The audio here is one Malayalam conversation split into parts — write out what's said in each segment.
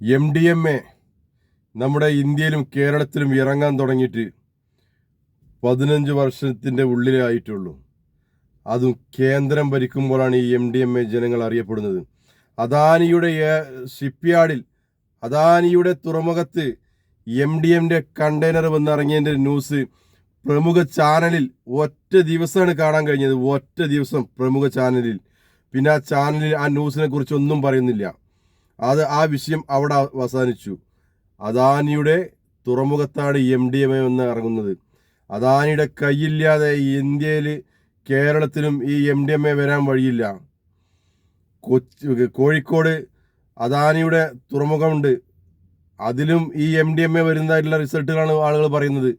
എം ഡി എം എ നമ്മുടെ ഇന്ത്യയിലും കേരളത്തിലും ഇറങ്ങാൻ തുടങ്ങിയിട്ട് പതിനഞ്ച് വർഷത്തിന്റെ ഉള്ളിലായിട്ടുള്ളൂ. അതും കേന്ദ്രം ഭരിക്കുമ്പോഴാണ് ഈ എം ഡി എം എ ജനങ്ങൾ അറിയപ്പെടുന്നത്. അദാനിയുടെ ഷിപ്പ്യാർഡിൽ അദാനിയുടെ തുറമുഖത്ത് എം ഡി എമ്മിന്റെ കണ്ടെയ്നർ വന്നിറങ്ങിയതിന്റെ ന്യൂസ് പ്രമുഖ ചാനലിൽ ഒറ്റ ദിവസമാണ് കാണാൻ കഴിഞ്ഞത്. ഒറ്റ ദിവസം പ്രമുഖ ചാനലിൽ. പിന്നെ ആ ചാനലിൽ ആ ന്യൂസിനെ കുറിച്ച് ഒന്നും പറയുന്നില്ല. അത് ആ വിഷയം അവിടെ അവസാനിച്ചു. അദാനിയുടെ തുറമുഖത്താണ് എം ഡി എം എ എന്ന് ഇറങ്ങുന്നത്. അദാനിയുടെ കൈയില്ലാതെ ഇന്ത്യയിൽ കേരളത്തിലും ഈ എം ഡി എം എ വരാൻ വഴിയില്ല. കൊച്ചി കോഴിക്കോട് അദാനിയുടെ തുറമുഖമുണ്ട്. അതിലും ഈ എം ഡി എം എ വരുന്നതായിട്ടുള്ള റിസൾട്ടുകളാണ് ആളുകൾ പറയുന്നത്.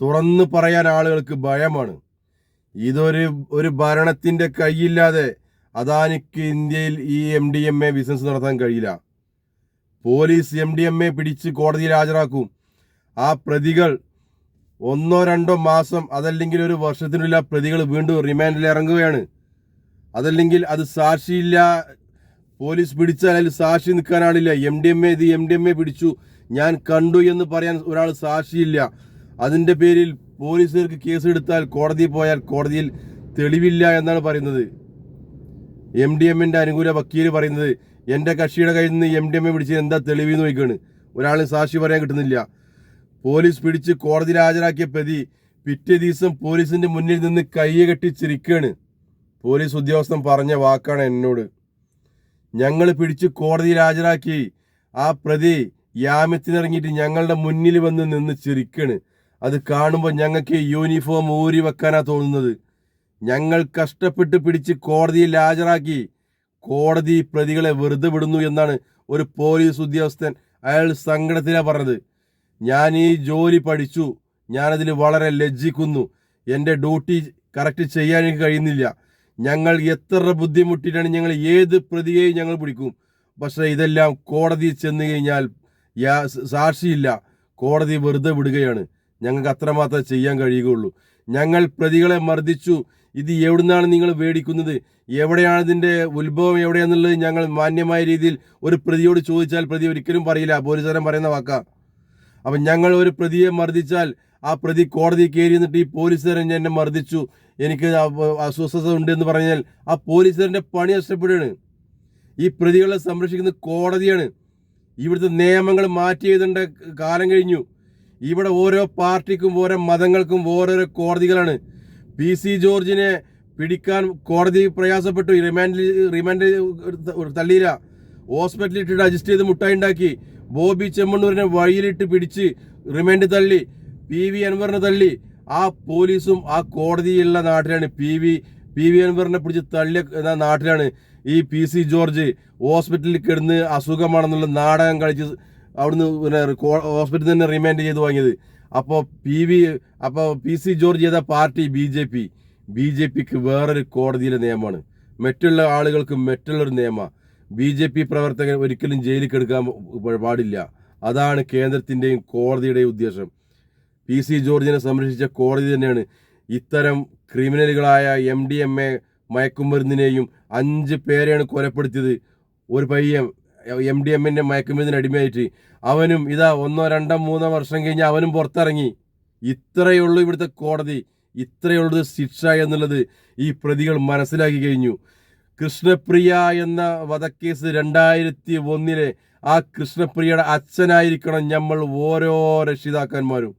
തുറന്ന് പറയാൻ ആളുകൾക്ക് ഭയമാണ്. ഇതൊരു ഒരു ഭരണത്തിന്റെ കൈയില്ലാതെ അദാനിക്ക് ഇന്ത്യയിൽ ഈ M D M A business നടത്താൻ കഴിയില്ല. Police M D M A പിടിച്ച് കോടതിയിൽ ഹാജരാക്കും. ആ പ്രതികൾ ഒന്നോ രണ്ടോ മാസം അതല്ലെങ്കിൽ ഒരു വർഷത്തിനുള്ളിൽ ആ പ്രതികൾ വീണ്ടും റിമാൻഡിൽ ഇറങ്ങുകയാണ്. അതല്ലെങ്കിൽ അത് സാക്ഷിയില്ല പോലീസ് പിടിച്ചാൽ അതിൽ സാക്ഷി നിൽക്കാൻ ആളില്ല എം ഡി എം എ ഇത് എം ഡി എം എ പിടിച്ചു. ഞാൻ കണ്ടു എന്ന് പറയാൻ ഒരാൾ സാക്ഷിയില്ല. അതിന്റെ പേരിൽ പോലീസുകാർക്ക് കേസെടുത്താൽ കോടതിയിൽ പോയാൽ കോടതിയിൽ തെളിവില്ല എന്നാണ് പറയുന്നത്. എം ഡി എമ്മിന്റെ അനുകൂല വക്കീൽ പറയുന്നത് എന്റെ കക്ഷിയുടെ കയ്യിൽ നിന്ന് എം ഡി എം എ പിടിച്ച് എന്താ തെളിവ് നോക്കിയാണ് ഒരാളും സാക്ഷി പറയാൻ കിട്ടുന്നില്ല. പോലീസ് പിടിച്ച് കോടതിയിൽ ഹാജരാക്കിയ പ്രതി പിറ്റേ ദിവസം പോലീസിന്റെ മുന്നിൽ നിന്ന് കൈ കെട്ടി ചിരിക്കുകയാണ് പോലീസ് ഉദ്യോഗസ്ഥൻ പറഞ്ഞ വാക്കാണ് എന്നോട്. ഞങ്ങൾ പിടിച്ച് കോടതിയിൽ ഹാജരാക്കി ആ പ്രതി യാമ്യത്തിനിറങ്ങിയിട്ട് ഞങ്ങളുടെ മുന്നിൽ വന്ന് നിന്ന് ചിരിക്കണ്. അത് കാണുമ്പോൾ ഞങ്ങൾക്ക് യൂണിഫോം ഊരി വെക്കാനാണ് തോന്നുന്നത്. ഞങ്ങൾ കഷ്ടപ്പെട്ട് പിടിച്ച് കോടതിയിൽ ഹാജരാക്കി കോടതി പ്രതികളെ വെറുതെ വിടുന്നു എന്നാണ് ഒരു പോലീസ് ഉദ്യോഗസ്ഥൻ അയാൾ സങ്കടത്തിലാണ് പറഞ്ഞത്. ഞാൻ ഈ ജോലി പഠിച്ചു. ഞാനതിൽ വളരെ ലജ്ജിക്കുന്നു. എന്റെ ഡ്യൂട്ടി കറക്റ്റ് ചെയ്യാൻ എനിക്ക് കഴിയുന്നില്ല. ഞങ്ങൾ എത്ര ബുദ്ധിമുട്ടിയിട്ടാണ് ഞങ്ങൾ ഏത് പ്രതിയെയും ഞങ്ങൾ പിടിക്കും. പക്ഷേ ഇതെല്ലാം കോടതി ചെന്ന് കഴിഞ്ഞാൽ സാക്ഷിയില്ല. കോടതി വെറുതെ വിടുകയാണ്. ഞങ്ങൾക്ക് അത്രമാത്രം ചെയ്യാൻ കഴിയുകയുള്ളൂ. ഞങ്ങൾ പ്രതികളെ മർദ്ദിച്ചു. ഇത് എവിടുന്നാണ് നിങ്ങൾ മേടിക്കുന്നത്? എവിടെയാണ് ഇതിന്റെ ഉത്ഭവം? എവിടെയാണെന്നുള്ളത് ഞങ്ങൾ മാന്യമായ രീതിയിൽ ഒരു പ്രതിയോട് ചോദിച്ചാൽ പ്രതി ഒരിക്കലും പറയില്ല. പോലീസുകാരൻ പറയുന്ന വാക്ക. അപ്പം ഞങ്ങൾ ഒരു പ്രതിയെ മർദ്ദിച്ചാൽ ആ പ്രതി കോടതി കയറി എന്നിട്ട് ഈ പോലീസുകാരൻ എന്നെ മർദ്ദിച്ചു. എനിക്ക് അസ്വസ്ഥത ഉണ്ട് എന്ന് പറഞ്ഞാൽ ആ പോലീസുകാരന്റെ പണി നഷ്ടപ്പെടുകയാണ്. ഈ പ്രതികളെ സംരക്ഷിക്കുന്ന കോടതിയാണ്. ഇവിടുത്തെ നിയമങ്ങൾ മാറ്റി എഴുതേണ്ട കാലം കഴിഞ്ഞു. ഇവിടെ ഓരോ പാർട്ടിക്കും ഓരോ മതങ്ങൾക്കും ഓരോരോ കോടതികളാണ്. പി സി ജോർജിനെ പിടിക്കാൻ കോടതി പ്രയാസപ്പെട്ടു. റിമാൻഡിൽ റിമാൻഡ് തള്ളിയില്ല ഹോസ്പിറ്റലിൽ ഇട്ടിട്ട് അഡ്ജസ്റ്റ് ചെയ്ത് മുട്ടായി ഉണ്ടാക്കി ബോബി ചെമ്മണ്ണൂരിനെ വഴിയിലിട്ട് പിടിച്ച് റിമാൻഡ് തള്ളി. പി വി അൻവറിനെ തള്ളി. ആ പോലീസും ആ കോടതിയുള്ള നാട്ടിലാണ് പി വി പി വി അൻവറിനെ പിടിച്ച് തള്ളിയ നാട്ടിലാണ് ഈ പി സി ജോർജ് ഹോസ്പിറ്റലിൽ കിടന്ന് അസുഖമാണെന്നുള്ള നാടകം കളിച്ച് അവിടുന്ന് പിന്നെ ഹോസ്പിറ്റലിൽ തന്നെ റിമാൻഡ് ചെയ്ത് വാങ്ങിയത്. അപ്പോൾ പി വി അപ്പോൾ പി സി ജോർജ് ചെയ്ത party B J P B J പിക്ക് വേറൊരു കോടതിയിലെ നിയമമാണ്. മറ്റുള്ള ആളുകൾക്ക് മറ്റുള്ളൊരു നിയമമാണ് ബി ജെ പി പ്രവർത്തകൻ ഒരിക്കലും ജയിലിൽ കെടുക്കാൻ പാടില്ല. അതാണ് കേന്ദ്രത്തിന്റെയും കോടതിയുടെയും ഉദ്ദേശം. പി സി ജോർജിനെ സംരക്ഷിച്ച കോടതി തന്നെയാണ് ഇത്തരം ക്രിമിനലുകളായ എം ഡി എം എ മയക്കുമരുന്നിനെയും അഞ്ച് പേരെയാണ് കൊലപ്പെടുത്തിയത്. ഒരു പയ്യൻ എം ഡി എമ്മിന്റെ മയക്കുമരുന്നിന് അടിമയായിട്ട് അവനും ഇതാ ഒന്നോ രണ്ടോ മൂന്നോ വർഷം കഴിഞ്ഞ് അവനും പുറത്തിറങ്ങി. ഇത്രയുള്ളൂ ഇവിടുത്തെ കോടതി. ഇത്രയുള്ളത് ശിക്ഷ എന്നുള്ളത് ഈ പ്രതികൾ മനസ്സിലാക്കി കഴിഞ്ഞു. കൃഷ്ണപ്രിയ എന്ന വധക്കേസ് രണ്ടായിരത്തി ഒന്നിലെ ആ കൃഷ്ണപ്രിയയുടെ അച്ഛനായിരിക്കണം നമ്മൾ ഓരോ രക്ഷിതാക്കന്മാരും.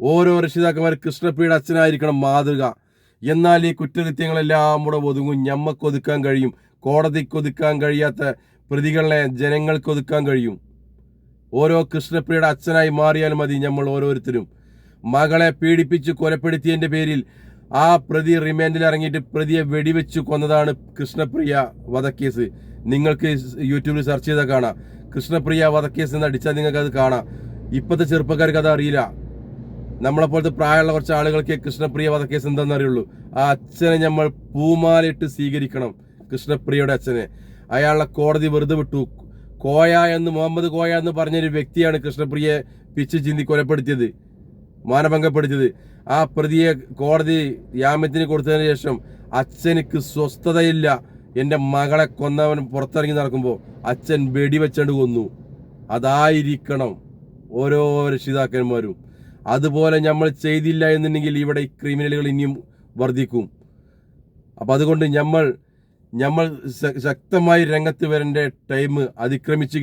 ഓരോ രക്ഷിതാക്കന്മാർ കൃഷ്ണപ്രിയയുടെ അച്ഛനായിരിക്കണം മാതൃക. എന്നാൽ ഈ കുറ്റകൃത്യങ്ങളെല്ലാം കൂടെ ഒതുങ്ങും. ഞമ്മക്ക് ഒതുക്കാൻ കഴിയും. കോടതിക്ക് ഒതുക്കാൻ കഴിയാത്ത പ്രതികളെ ജനങ്ങൾക്ക് ഒതുക്കാൻ കഴിയും. ഓരോ കൃഷ്ണപ്രിയയുടെ അച്ഛനായി മാറിയാൽ മതി നമ്മൾ ഓരോരുത്തരും. മകളെ പീഡിപ്പിച്ച് കൊലപ്പെടുത്തിയതിന്റെ പേരിൽ ആ പ്രതി റിമാൻഡിൽ ഇറങ്ങിയിട്ട് പ്രതിയെ വെടിവെച്ച് കൊന്നതാണ് കൃഷ്ണപ്രിയ വധക്കേസ്. നിങ്ങൾക്ക് യൂട്യൂബിൽ സെർച്ച് ചെയ്താൽ കാണാം. കൃഷ്ണപ്രിയ വധക്കേസ് എന്ന് അടിച്ചാൽ നിങ്ങൾക്ക് അത് കാണാം. ഇപ്പോഴത്തെ ചെറുപ്പക്കാർക്ക് അത് അറിയില്ല. നമ്മളെപ്പോലത്തെ പ്രായമുള്ള കുറച്ച് ആളുകൾക്ക് കൃഷ്ണപ്രിയ വധക്കേസ് എന്താണെന്ന് അറിയുള്ളൂ. ആ അച്ഛനെ നമ്മൾ പൂമാലയിട്ട് സ്വീകരിക്കണം. കൃഷ്ണപ്രിയയുടെ അച്ഛനെ. അയാളെ കോടതി വെറുതെ വിട്ടു. കോയ എന്ന് മുഹമ്മദ് കോയ എന്ന് പറഞ്ഞൊരു വ്യക്തിയാണ് കൃഷ്ണപ്രിയെ പിച്ച് ചിന്തി കൊലപ്പെടുത്തിയത് മാനഭംഗപ്പെടുത്തിയത്. ആ പ്രതിയെ കോടതി ജാമ്യത്തിന് കൊടുത്തതിന് ശേഷം അച്ഛനിക്ക് സ്വസ്ഥതയില്ല. എന്റെ മകളെ കൊന്നവൻ പുറത്തിറങ്ങി നടക്കുമ്പോൾ അച്ഛൻ വെടിവെച്ചണ്ട് കൊന്നു. അതായിരിക്കണം ഓരോ രക്ഷിതാക്കന്മാരും. അതുപോലെ നമ്മൾ ചെയ്തില്ല എന്നുണ്ടെങ്കിൽ ഇവിടെ ക്രിമിനലുകൾ ഇനിയും വർദ്ധിക്കും. അപ്പം അതുകൊണ്ട് നമ്മൾ നമ്മൾ ശക്തമായി രംഗത്ത് വരേണ്ട ടൈം അതിക്രമിച്ചു